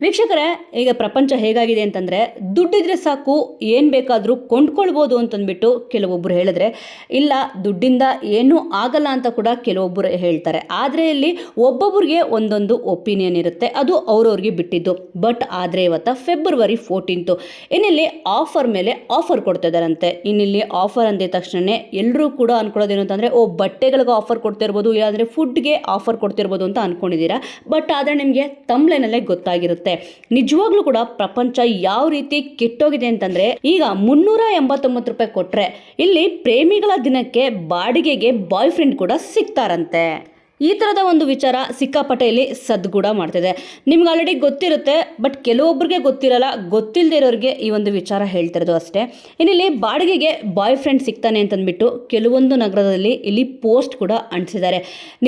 ವೀಕ್ಷಕರೇ, ಈಗ ಪ್ರಪಂಚ ಹೇಗಾಗಿದೆ ಅಂತಂದರೆ, ದುಡ್ಡಿದ್ರೆ ಸಾಕು, ಏನು ಬೇಕಾದರೂ ಕೊಂಡ್ಕೊಳ್ಬೋದು ಅಂತಂದ್ಬಿಟ್ಟು ಕೆಲವೊಬ್ಬರು ಹೇಳಿದ್ರೆ, ಇಲ್ಲ, ದುಡ್ಡಿಂದ ಏನೂ ಆಗಲ್ಲ ಅಂತ ಕೂಡ ಕೆಲವೊಬ್ಬರು ಹೇಳ್ತಾರೆ. ಆದರೆ ಇಲ್ಲಿ ಒಬ್ಬೊಬ್ಬರಿಗೆ ಒಂದೊಂದು ಒಪಿನಿಯನ್ ಇರುತ್ತೆ, ಅದು ಅವ್ರವ್ರಿಗೆ ಬಿಟ್ಟಿದ್ದು. ಬಟ್ ಆದರೆ ಇವತ್ತು ಫೆಬ್ರವರಿ ಫೋರ್ಟೀನ್ತು. ಇನ್ನಿಲ್ಲಿ ಆಫರ್ ಮೇಲೆ ಆಫರ್ ಕೊಡ್ತಾ ಇದ್ದಾರಂತೆ ಇನ್ನಿಲ್ಲಿ ಆಫರ್ ಅಂದಿದ ತಕ್ಷಣವೇ ಎಲ್ಲರೂ ಕೂಡ ಅಂದ್ಕೊಳ್ಳೋದೇನು ಅಂತಂದರೆ, ಓ, ಬಟ್ಟೆಗಳಿಗೆ ಆಫರ್ ಕೊಡ್ತಿರ್ಬೋದು, ಇಲ್ಲಾಂದರೆ ಫುಡ್ಗೆ ಆಫರ್ ಕೊಡ್ತಿರ್ಬೋದು ಅಂತ ಅಂದ್ಕೊಂಡಿದ್ದೀರಾ ಬಟ್ ಆದರೆ ನಿಮಗೆ ತಮ್ಲೈನಲ್ಲೇ ಗೊತ್ತಾಗಿರುತ್ತೆ. ನಿಜವಾಗ್ಲೂ ಕೂಡ ಪ್ರಪಂಚ ಯಾವ ರೀತಿ ಕೆಟ್ಟೋಗಿದೆ ಅಂತಂದ್ರೆ, ಈಗ ಮುನ್ನೂರ ಎಂಬತ್ತೊಂಬತ್ತು ರೂಪಾಯಿ ಕೊಟ್ರೆ ಇಲ್ಲಿ ಪ್ರೇಮಿಗಳ ದಿನಕ್ಕೆ ಬಾಡಿಗೆಗೆ ಬಾಯ್ ಫ್ರೆಂಡ್ ಕೂಡ ಸಿಗ್ತಾರಂತೆ. ಈ ಥರದ ಒಂದು ವಿಚಾರ ಸಿಕ್ಕಾಪಟ್ಟೆಯಲ್ಲಿ ಸದ್ಗೂಡ ಮಾಡ್ತಿದೆ. ನಿಮ್ಗೆ ಆಲ್ರೆಡಿ ಗೊತ್ತಿರುತ್ತೆ ಬಟ್ ಕೆಲವೊಬ್ಬರಿಗೆ ಗೊತ್ತಿರಲ್ಲ ಗೊತ್ತಿಲ್ಲದೆ ಇರೋರಿಗೆ ಈ ಒಂದು ವಿಚಾರ ಹೇಳ್ತಿರೋದು ಅಷ್ಟೇ. ಇನ್ನಿಲ್ಲಿ ಬಾಡಿಗೆಗೆ ಬಾಯ್ ಫ್ರೆಂಡ್ ಸಿಗ್ತಾನೆ ಅಂತಂದ್ಬಿಟ್ಟು ಕೆಲವೊಂದು ನಗರದಲ್ಲಿ ಇಲ್ಲಿ ಪೋಸ್ಟ್ ಕೂಡ ಅಂಟಿಸಿದ್ದಾರೆ.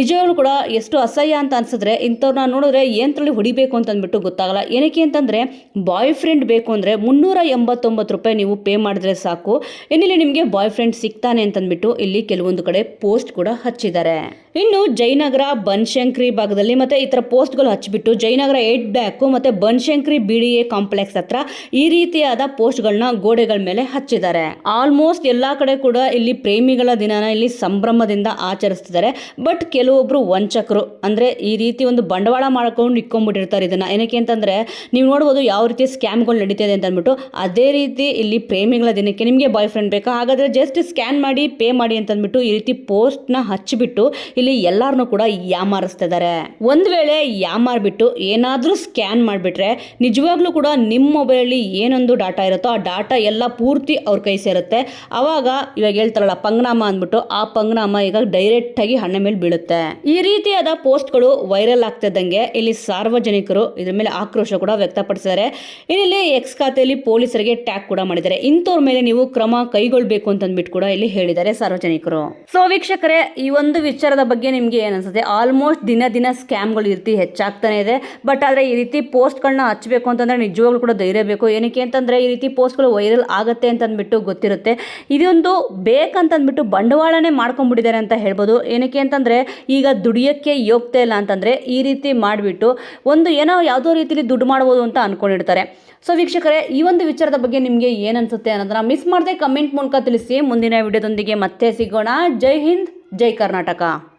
ನಿಜವಾಗ್ಲೂ ಕೂಡ ಎಷ್ಟು ಅಸಹ್ಯ ಅಂತ ಅನ್ಸಿದ್ರೆ ಇಂಥವ್ರನ್ನ ನೋಡಿದ್ರೆ ಏನ್ರಲ್ಲಿ ಹೊಡಿಬೇಕು ಅಂತಂದ್ಬಿಟ್ಟು ಗೊತ್ತಾಗಲ್ಲ. ಏನಕ್ಕೆ ಅಂತಂದರೆ ಬಾಯ್ ಫ್ರೆಂಡ್ ಬೇಕು ಅಂದರೆ ಮುನ್ನೂರ ಎಂಬತ್ತೊಂಬತ್ತು ರೂಪಾಯಿ ನೀವು ಪೇ ಮಾಡಿದ್ರೆ ಸಾಕು. ಇನ್ನಿಲ್ಲಿ ನಿಮಗೆ ಬಾಯ್ ಫ್ರೆಂಡ್ ಸಿಗ್ತಾನೆ ಅಂತಂದ್ಬಿಟ್ಟು ಇಲ್ಲಿ ಕೆಲವೊಂದು ಕಡೆ ಪೋಸ್ಟ್ ಕೂಡ ಹಚ್ಚಿದ್ದಾರೆ. ಇನ್ನು ಜಯನಗರ ಬನ್ಶಂಕ್ರಿ ಭಾಗದಲ್ಲಿ ಮತ್ತೆ ಈ ಥರ ಪೋಸ್ಟ್ಗಳು ಹಚ್ಚಿಬಿಟ್ಟು ಜಯನಗರ ಏಟ್ ಬ್ಯಾಕು ಮತ್ತೆ ಬನ್ಶಂಕ್ರಿ ಬಿ ಎ ಕಾಂಪ್ಲೆಕ್ಸ್ ಹತ್ರ ಈ ರೀತಿಯಾದ ಪೋಸ್ಟ್ಗಳನ್ನ ಗೋಡೆಗಳ ಮೇಲೆ ಹಚ್ಚಿದ್ದಾರೆ. ಆಲ್ಮೋಸ್ಟ್ ಎಲ್ಲಾ ಕಡೆ ಕೂಡ ಇಲ್ಲಿ ಪ್ರೇಮಿಗಳ ದಿನನ ಇಲ್ಲಿ ಸಂಭ್ರಮದಿಂದ ಆಚರಿಸ್ತಿದ್ದಾರೆ. ಬಟ್ ಕೆಲವೊಬ್ರು ವಂಚಕರು ಅಂದ್ರೆ ಈ ರೀತಿ ಒಂದು ಬಂಡವಾಳ ಮಾಡ್ಕೊಂಡು ಇಟ್ಕೊಂಡ್ಬಿಟ್ಟಿರ್ತಾರೆ ಇದನ್ನ. ಏನಕ್ಕೆ ಅಂತಂದ್ರೆ ನೀವು ನೋಡ್ಬೋದು ಯಾವ ರೀತಿ ಸ್ಕ್ಯಾಮ್ಗಳು ನಡೀತಿದೆ ಅಂತ ಅಂದ್ಬಿಟ್ಟು ಅದೇ ರೀತಿ ಇಲ್ಲಿ ಪ್ರೇಮಿಗಳ ದಿನಕ್ಕೆ ನಿಮಗೆ ಬಾಯ್ ಫ್ರೆಂಡ್ ಬೇಕಾ? ಹಾಗಾದ್ರೆ ಜಸ್ಟ್ ಸ್ಕ್ಯಾನ್ ಮಾಡಿ, ಪೇ ಮಾಡಿ ಅಂತ ಅಂದ್ಬಿಟ್ಟು ಈ ರೀತಿ ಪೋಸ್ಟ್ನ ಹಚ್ಚಿಬಿಟ್ಟು ಇಲ್ಲಿ ಎಲ್ಲಾರನ್ನೂ ಕೂಡ ಯಾಮಾರಿಸ್ತಿದ್ದಾರೆ ಒಂದು ವೇಳೆ ಯಾಮಾರ್ಬಿಟ್ಟು ಏನಾದರೂ ಸ್ಕ್ಯಾನ್ ಮಾಡಿಬಿಟ್ರೆ ನಿಜವಾಗ್ಲೂ ಕೂಡ ನಿಮ್ಮ ಮೊಬೈಲಲ್ಲಿ ಏನೊಂದು ಡಾಟಾ ಇರುತ್ತೋ ಆ ಡಾಟಾ ಎಲ್ಲ ಪೂರ್ತಿ ಅವ್ರ ಕೈ ಸೇರುತ್ತೆ. ಆವಾಗ ಇವಾಗ ಹೇಳ್ತಾರಲ್ಲ ಪಂಗ್ನಾಮ ಅಂದ್ಬಿಟ್ಟು ಆ ಪಂಗ್ನಾಮ ಈಗ ಡೈರೆಕ್ಟ್ ಆಗಿ ಹಣ್ಣ ಮೇಲೆ ಬೀಳುತ್ತೆ. ಈ ರೀತಿಯಾದ ಪೋಸ್ಟ್ಗಳು ವೈರಲ್ ಆಗ್ತಿದ್ದಂಗೆ ಇಲ್ಲಿ ಸಾರ್ವಜನಿಕರು ಇದ್ರ ಮೇಲೆ ಆಕ್ರೋಶ ಕೂಡ ವ್ಯಕ್ತಪಡಿಸಿದ್ದಾರೆ. ಇಲ್ಲಿ ಎಕ್ಸ್ ಖಾತೆಯಲ್ಲಿ ಪೊಲೀಸರಿಗೆ ಟ್ಯಾಗ್ ಕೂಡ ಮಾಡಿದ್ದಾರೆ. ಇಂಥವ್ರ ಮೇಲೆ ನೀವು ಕ್ರಮ ಕೈಗೊಳ್ಬೇಕು ಅಂತಂದ್ಬಿಟ್ಟು ಕೂಡ ಇಲ್ಲಿ ಹೇಳಿದ್ದಾರೆ ಸಾರ್ವಜನಿಕರು. ಸೊ ವೀಕ್ಷಕರೇ, ಈ ಒಂದು ವಿಚಾರದ ಬಗ್ಗೆ ನಿಮಗೆ ಏನನ್ಸುತ್ತೆ ಆಲ್ಮೋಸ್ಟ್ ದಿನ ದಿನ ಸ್ಕ್ಯಾಮ್ಗಳು ಇರ್ತಿ ರೀತಿ ಹೆಚ್ಚಾಗ್ತಾನೆ ಇದೆ. ಬಟ್ ಆದರೆ ಈ ರೀತಿ ಪೋಸ್ಟ್ಗಳನ್ನ ಹಚ್ಚಬೇಕು ಅಂತಂದರೆ ನಿಜವಾಗ್ಲೂ ಕೂಡ ಧೈರ್ಯ ಬೇಕು. ಏನಕ್ಕೆ ಅಂತಂದರೆ ಈ ರೀತಿ ಪೋಸ್ಟ್ಗಳು ವೈರಲ್ ಆಗುತ್ತೆ ಅಂತಂದ್ಬಿಟ್ಟು ಗೊತ್ತಿರುತ್ತೆ. ಇದೊಂದು ಬೇಕಂತಂದ್ಬಿಟ್ಟು ಬಂಡವಾಳನೇ ಮಾಡ್ಕೊಂಡ್ಬಿಟ್ಟಿದ್ದಾರೆ ಅಂತ ಹೇಳ್ಬೋದು. ಏನಕ್ಕೆ ಅಂತಂದರೆ ಈಗ ದುಡಿಯೋಕ್ಕೆ ಯೋಗ್ತಾ ಇಲ್ಲ ಅಂತಂದರೆ ಈ ರೀತಿ ಮಾಡಿಬಿಟ್ಟು ಒಂದು ಏನೋ ಯಾವುದೋ ರೀತಿಯಲ್ಲಿ ದುಡ್ಡು ಮಾಡ್ಬೋದು ಅಂತ ಅಂದ್ಕೊಂಡಿರ್ತಾರೆ ಸೊ ವೀಕ್ಷಕರೇ, ಈ ಒಂದು ವಿಚಾರದ ಬಗ್ಗೆ ನಿಮಗೆ ಏನು ಅನ್ಸುತ್ತೆ ಅನ್ನೋದನ್ನ ಮಿಸ್ ಮಾಡದೆ ಕಮೆಂಟ್ ಮೂಲಕ ತಿಳಿಸಿ. ಮುಂದಿನ ವಿಡಿಯೋದೊಂದಿಗೆ ಮತ್ತೆ ಸಿಗೋಣ. ಜೈ ಹಿಂದ್, ಜೈ ಕರ್ನಾಟಕ.